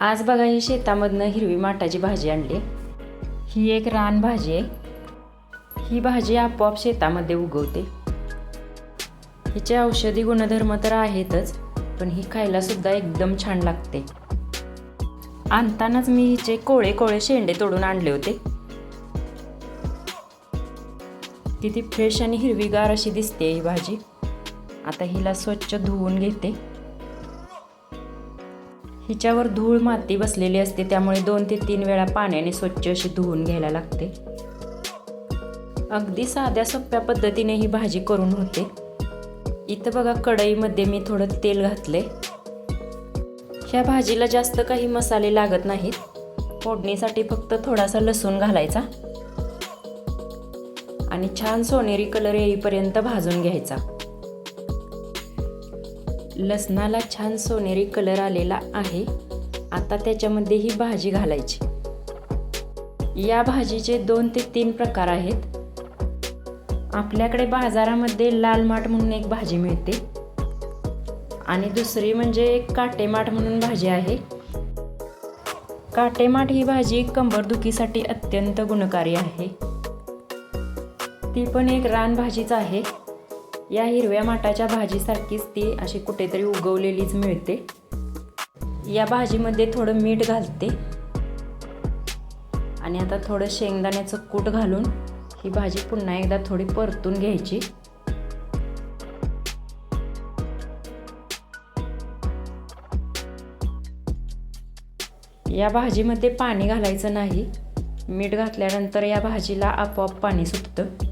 आज बघा ही शेतामधनं हिरवी माटाची भाजी आणली. ही एक रान भाजी आहे. ही भाजी आपोआप शेतामध्ये उगवते. हिचे औषधी गुणधर्म तर आहेतच पण ही खायला सुद्धा एकदम छान लागते. आणतानाच मी हिचे कोळे कोळे शेंडे तोडून आणले होते. किती फ्रेश आणि हिरवीगार अशी दिसते ही भाजी. आता हिला स्वच्छ धुवून घेते. हिच्यावर धूळ माती बसलेली असते त्यामुळे दोन ते तीन वेळा पाण्याने स्वच्छ अशी धुवून घ्यायला लागते. अगदी साध्या सोप्या पद्धतीने ही भाजी करून होते. इथं बघा कढईमध्ये मी थोडं तेल घातले ह्या भाजीला जास्त काही मसाले लागत नाहीत. फोडणीसाठी फक्त थोडासा लसूण घालायचा. आणि छान सोनेरी कलर येईपर्यंत भाजून घ्यायचा. लसणाला छान सोनेरी कलर आलेला आहे. आता त्याच्यामध्ये ही भाजी घालायची. या भाजीचे दोन ते तीन प्रकार आहेत. आपल्याकडे बाजारामध्ये लाल माठ म्हणून एक भाजी मिळते. आणि दुसरी म्हणजे एक काटेमाठ म्हणून भाजी आहे. काटेमाठ ही भाजी कंबरदुखीसाठी अत्यंत गुणकारी आहे. ती पण एक रानभाजीच आहे. या हिरव्या माठाच्या भाजीसारखीच ती अशी कुठेतरी उगवलेलीच मिळते. या भाजीमध्ये थोडं मीठ घालते. आणि आता थोडं शेंगदाण्याचं कूट घालून ही भाजी पुन्हा एकदा थोडी परतून घ्यायची. या भाजीमध्ये पाणी घालायचं नाही. मीठ घातल्यानंतर या भाजीला आपोआप पाणी सुटतं.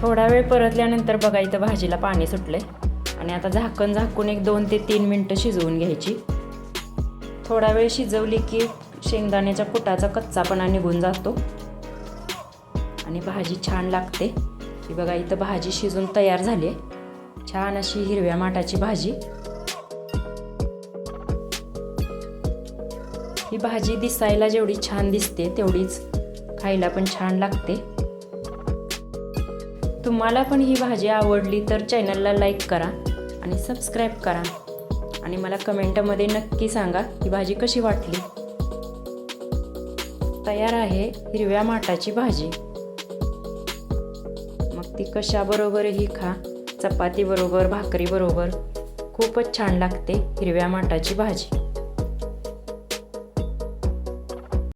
थोडा वेळ परतल्यानंतर बघा इथं भाजीला पाणी सुटलंय. आणि आता झाकण झाकून एक दोन ते तीन मिनटं शिजवून घ्यायची. थोडा वेळ शिजवली की शेंगदाण्याच्या कुटाचा कच्चापणा निघून जातो. आणि भाजी छान लागते. ही बघा इथं भाजी शिजून तयार झाली आहे छान अशी हिरव्या माठाची भाजी. ही भाजी दिसायला जेवढी छान दिसते तेवढीच खायला पण छान लागते. तुम्हाला पण ही भाजी आवडली तर चॅनलला लाईक करा आणि सबस्क्राईब करा. आणि मला कमेंटमध्ये नक्की सांगा ही भाजी कशी वाटली. तयार आहे हिरव्या माठाची भाजी. मग ती कशाबरोबरही खा. चपातीबरोबर भाकरीबरोबर खूपच छान लागते हिरव्या माठाची भाजी.